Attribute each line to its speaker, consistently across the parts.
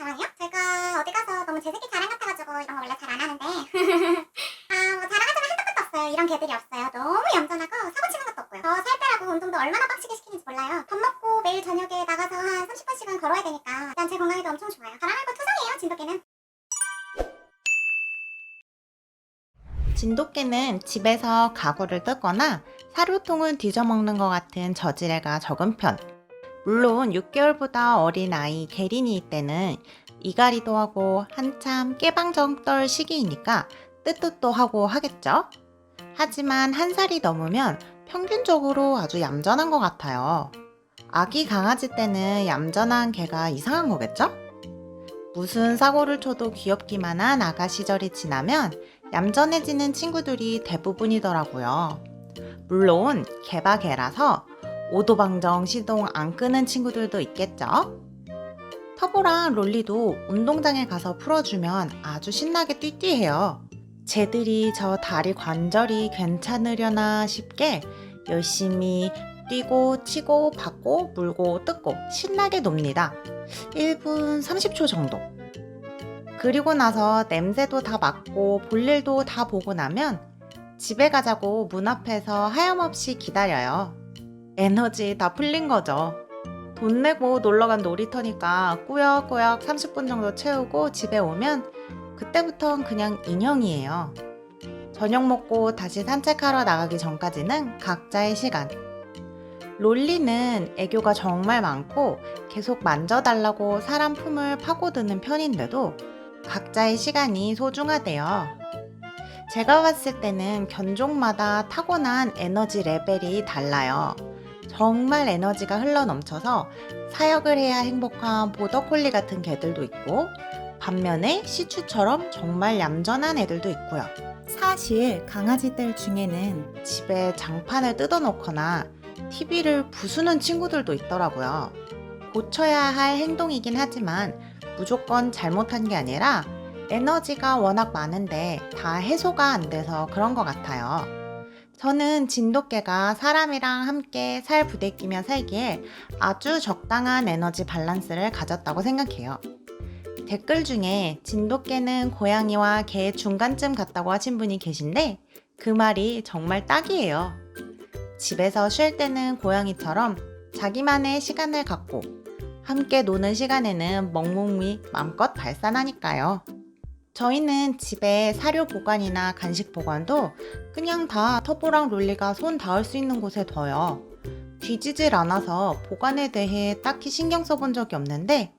Speaker 1: 자랑이요? 제가 어디 가서 너무 제 새끼 자랑 같아가지고 이런 거 원래 잘 안 하는데. 아뭐 자랑하자면 한도 끝도 없어요. 이런 개들이 없어요. 너무 얌전하고 사고 치는 것도 없고요. 저 살 빼라고 운동도 얼마나 빡시게 시키는지 몰라요. 밥 먹고 매일 저녁에 나가서 한 30분씩은 걸어야 되니까 일단 제 건강에도 엄청 좋아요. 자랑할 거 투성이에요 진돗개는.
Speaker 2: 진돗개는 집에서 가구를 뜯거나 사료통을 뒤져먹는 것 같은 저지레가 적은 편. 물론 6개월보다 어린 아이 게린이 때는 이갈이도 하고 한참 깨방정 떨 시기이니까 뜨뜻도 하고 하겠죠? 하지만 한 살이 넘으면 평균적으로 아주 얌전한 것 같아요. 아기 강아지 때는 얌전한 개가 이상한 거겠죠? 무슨 사고를 쳐도 귀엽기만 한 아가 시절이 지나면 얌전해지는 친구들이 대부분이더라고요. 물론 개바개라서 오도방정 시동 안 끄는 친구들도 있겠죠? 터보랑 롤리도 운동장에 가서 풀어주면 아주 신나게 띠띠해요. 쟤들이 저 다리 관절이 괜찮으려나 싶게 열심히 뛰고 치고 받고 물고 뜯고 신나게 놉니다. 1분 30초 정도. 그리고 나서 냄새도 다 맡고 볼일도 다 보고 나면 집에 가자고 문 앞에서 하염없이 기다려요. 에너지 다 풀린 거죠. 돈 내고 놀러 간 놀이터니까 꾸역꾸역 30분 정도 채우고 집에 오면 그때부턴 그냥 인형이에요. 저녁 먹고 다시 산책하러 나가기 전까지는 각자의 시간. 롤리는 애교가 정말 많고 계속 만져달라고 사람 품을 파고드는 편인데도 각자의 시간이 소중하대요. 제가 봤을 때는 견종마다 타고난 에너지 레벨이 달라요. 정말 에너지가 흘러 넘쳐서 사역을 해야 행복한 보더콜리 같은 개들도 있고 반면에 시추처럼 정말 얌전한 애들도 있고요. 사실 강아지들 중에는 집에 장판을 뜯어놓거나 TV를 부수는 친구들도 있더라고요. 고쳐야 할 행동이긴 하지만 무조건 잘못한 게 아니라 에너지가 워낙 많은데 다 해소가 안 돼서 그런 것 같아요. 저는 진돗개가 사람이랑 함께 살 부대끼며 살기에 아주 적당한 에너지 밸런스를 가졌다고 생각해요. 댓글 중에 진돗개는 고양이와 개 중간쯤 같다고 하신 분이 계신데 그 말이 정말 딱이에요. 집에서 쉴 때는 고양이처럼 자기만의 시간을 갖고 함께 노는 시간에는 먹먹미 맘껏 발산하니까요. 저희는 집에 사료 보관이나 간식 보관도 그냥 다 터보랑 롤리가 손 닿을 수 있는 곳에 둬요. 뒤지질 않아서 보관에 대해 딱히 신경 써본 적이 없는데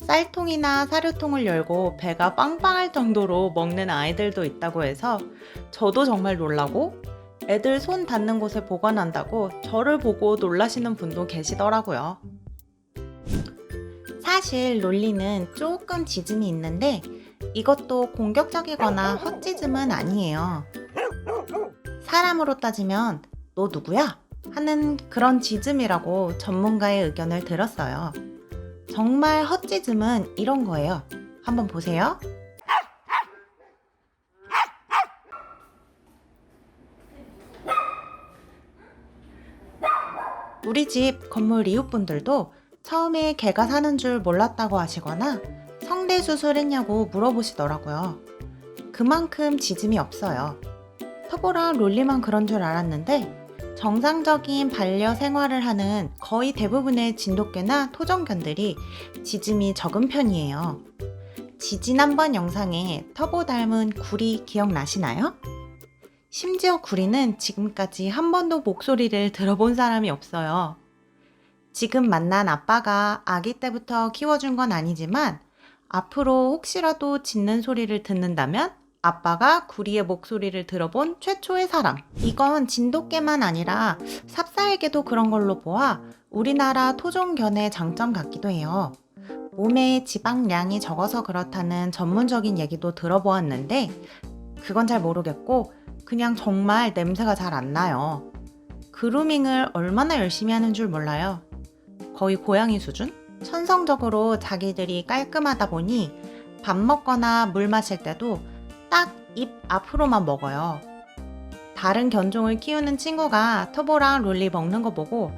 Speaker 2: 쌀통이나 사료통을 열고 배가 빵빵할 정도로 먹는 아이들도 있다고 해서 저도 정말 놀라고 애들 손 닿는 곳에 보관한다고 저를 보고 놀라시는 분도 계시더라고요. 사실 롤리는 조금 짖음이 있는데 이것도 공격적이거나 헛짖음은 아니에요. 사람으로 따지면 너 누구야? 하는 그런 짖음이라고 전문가의 의견을 들었어요. 정말 헛짖음은 이런 거예요. 한번 보세요. 우리 집 건물 이웃분들도 처음에 개가 사는 줄 몰랐다고 하시거나 성대 수술했냐고 물어보시더라고요. 그만큼 짖음이 없어요. 터보랑 롤리만 그런 줄 알았는데 정상적인 반려 생활을 하는 거의 대부분의 진돗개나 토종견들이 짖음이 적은 편이에요. 지지난번 영상에 터보 닮은 구리 기억나시나요? 심지어 구리는 지금까지 한 번도 목소리를 들어본 사람이 없어요. 지금 만난 아빠가 아기 때부터 키워준 건 아니지만 앞으로 혹시라도 짖는 소리를 듣는다면 아빠가 구리의 목소리를 들어본 최초의 사람. 이건 진돗개만 아니라 삽사에게도 그런 걸로 보아 우리나라 토종견의 장점 같기도 해요. 몸에 지방량이 적어서 그렇다는 전문적인 얘기도 들어보았는데 그건 잘 모르겠고 그냥 정말 냄새가 잘 안 나요. 그루밍을 얼마나 열심히 하는 줄 몰라요. 거의 고양이 수준? 천성적으로 자기들이 깔끔하다 보니 밥 먹거나 물 마실 때도 딱 입 앞으로만 먹어요. 다른 견종을 키우는 친구가 터보랑 롤리 먹는 거 보고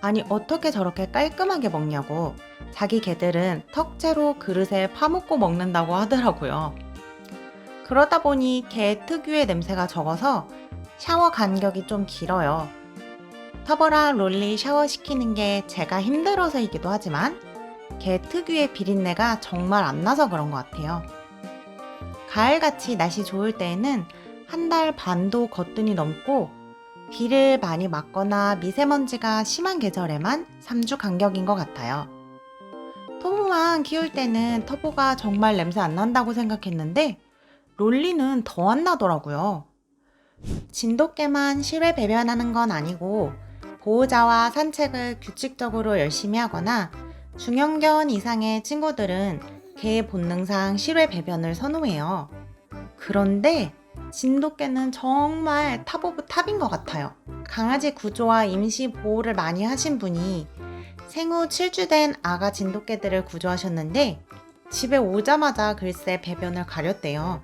Speaker 2: 아니, 어떻게 저렇게 깔끔하게 먹냐고. 자기 개들은 턱째로 그릇에 파묻고 먹는다고 하더라고요. 그러다 보니 개 특유의 냄새가 적어서 샤워 간격이 좀 길어요. 터보랑 롤리 샤워시키는 게 제가 힘들어서이기도 하지만 개 특유의 비린내가 정말 안 나서 그런 것 같아요. 가을같이 날씨 좋을 때에는 한 달 반도 거뜬히 넘고 비를 많이 맞거나 미세먼지가 심한 계절에만 3주 간격인 것 같아요. 터보만 키울 때는 터보가 정말 냄새 안 난다고 생각했는데 롤리는 더 안 나더라고요. 진돗개만 실외 배변하는 건 아니고 보호자와 산책을 규칙적으로 열심히 하거나 중형견 이상의 친구들은 개의 본능상 실외 배변을 선호해요. 그런데 진돗개는 정말 탑 오브 탑인 것 같아요. 강아지 구조와 임시 보호를 많이 하신 분이 생후 7주 된 아가 진돗개들을 구조하셨는데 집에 오자마자 글쎄 배변을 가렸대요.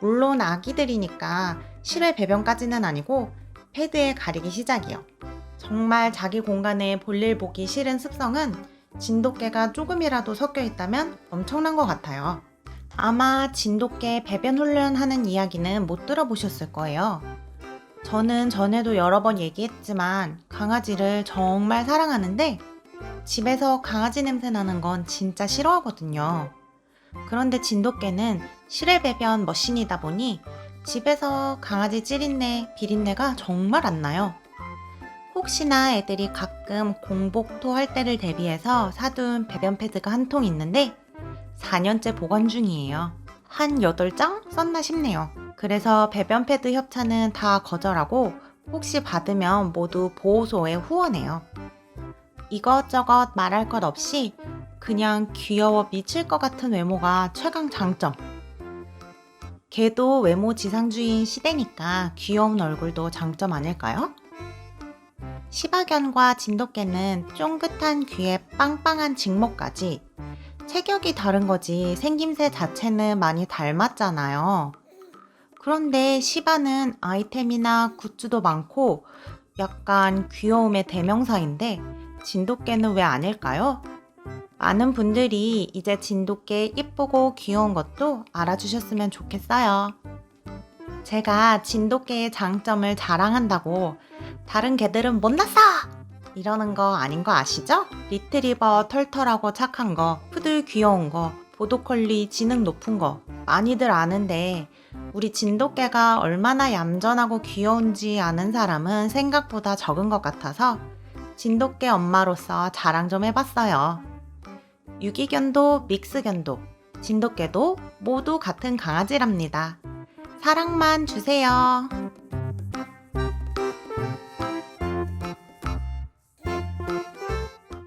Speaker 2: 물론 아기들이니까 실외 배변까지는 아니고 패드에 가리기 시작이요. 정말 자기 공간에 볼일 보기 싫은 습성은 진돗개가 조금이라도 섞여 있다면 엄청난 것 같아요. 아마 진돗개 배변 훈련하는 이야기는 못 들어보셨을 거예요. 저는 전에도 여러 번 얘기했지만 강아지를 정말 사랑하는데 집에서 강아지 냄새 나는 건 진짜 싫어하거든요. 그런데 진돗개는 실외 배변 머신이다 보니 집에서 강아지 찌린내, 비린내가 정말 안 나요. 혹시나 애들이 가끔 공복 토 할 때를 대비해서 사둔 배변 패드가 한 통 있는데 4년째 보관 중이에요. 한 8장 썼나 싶네요. 그래서 배변 패드 협찬은 다 거절하고 혹시 받으면 모두 보호소에 후원해요. 이것저것 말할 것 없이 그냥 귀여워 미칠 것 같은 외모가 최강 장점. 걔도 외모 지상주의인 시대니까 귀여운 얼굴도 장점 아닐까요? 시바견과 진돗개는 쫑긋한 귀에 빵빵한 직모까지 체격이 다른 거지 생김새 자체는 많이 닮았잖아요. 그런데 시바는 아이템이나 굿즈도 많고 약간 귀여움의 대명사인데 진돗개는 왜 아닐까요? 많은 분들이 이제 진돗개 이쁘고 귀여운 것도 알아주셨으면 좋겠어요. 제가 진돗개의 장점을 자랑한다고 다른 개들은 못났어! 이러는 거 아닌 거 아시죠? 리트리버 털털하고 착한 거, 푸들 귀여운 거, 보도컬리 지능 높은 거 많이들 아는데 우리 진돗개가 얼마나 얌전하고 귀여운지 아는 사람은 생각보다 적은 것 같아서 진돗개 엄마로서 자랑 좀 해봤어요. 유기견도 믹스견도 진돗개도 모두 같은 강아지랍니다. 사랑만 주세요.